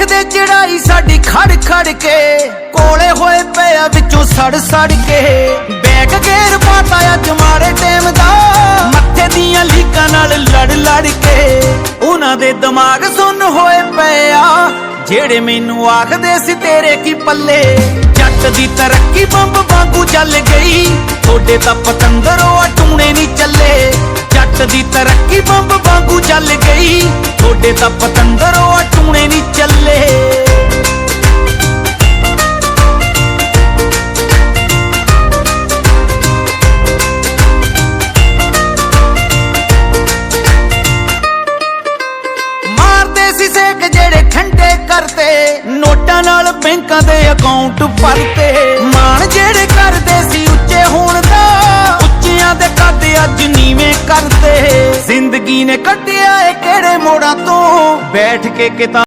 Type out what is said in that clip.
ਵੇਖਦੇ ਚੜਾਈ ਸਾਡੀ ਖੜ ਖੜ ਕੇ। ਕੋਲੇ ਹੋਏ ਪਿਆ ਵਿੱਚੋਂ ਸੜ ਸੜ ਕੇ। ਬੈਗ ਗੇਰ ਪਾਤਾ ਅੱਜ ਮਾੜੇ ਟਾਈਮ ਦਾ। ਮੱਥੇ ਦੀਆਂ ਲੀਕਾਂ ਨਾਲ ਲੜ ਲੜ ਕੇ। ਉਹਨਾਂ ਦੇ ਦਿਮਾਗ ਸੁੰਨ ਹੋਏ ਪਿਆ ਜਿਹੜੇ ਮੈਨੂੰ ਆਖਦੇ ਸੀ ਤੇਰੇ ਕੀ ਪੱਲੇ। ਜੱਟ ਦੀ ਤਰੱਕੀ ਬੰਬ ਵਾਂਗੂ ਚੱਲ ਗਈ। ਤੁਹਾਡੇ ਤਾਂ ਪਤੰਦਰੋਂ ਆ ਟੂਣੇ ਨਹੀਂ ਚੱਲੇ। ਜੱਟ ਦੀ ਤਰੱਕੀ ਬੰਬ ਵਾਂਗੂ ਚੱਲ ਗਈ। ਤੁਹਾਡੇ ਤਾਂ ਪਤੰਦਰੋਂ ਆ ਟੂਣੇ ਨਹੀਂ ਮਾਰਦੇ ਸੀ ਸੇਕ ਜਿਹੜੇ ਠੰਡੇ ਕਰਤੇ ਨੋਟਾਂ ਨਾਲ ਬੈਂਕਾਂ ਦੇ ਅਕਾਊਂਟ ਭਰਤੇ ਮਾਣ ਜਿਹੜੇ ਕਰਦੇ ਸੀ ਉੱਚੇ ਹੋਣ ਦਾ। ਉੱਚਿਆਂ ਦੇ ਕੱਦ ਅੱਜ ਨੀਵੇਂ ਕਰਤੇ ਜ਼ਿੰਦਗੀ ਨੇ ਕੱਟਿਆ ਏ ਕਿਹੜੇ ਮੋੜਾਂ ਤੋਂ? ਬੈਠ ਕੇ ਕਿਤਾ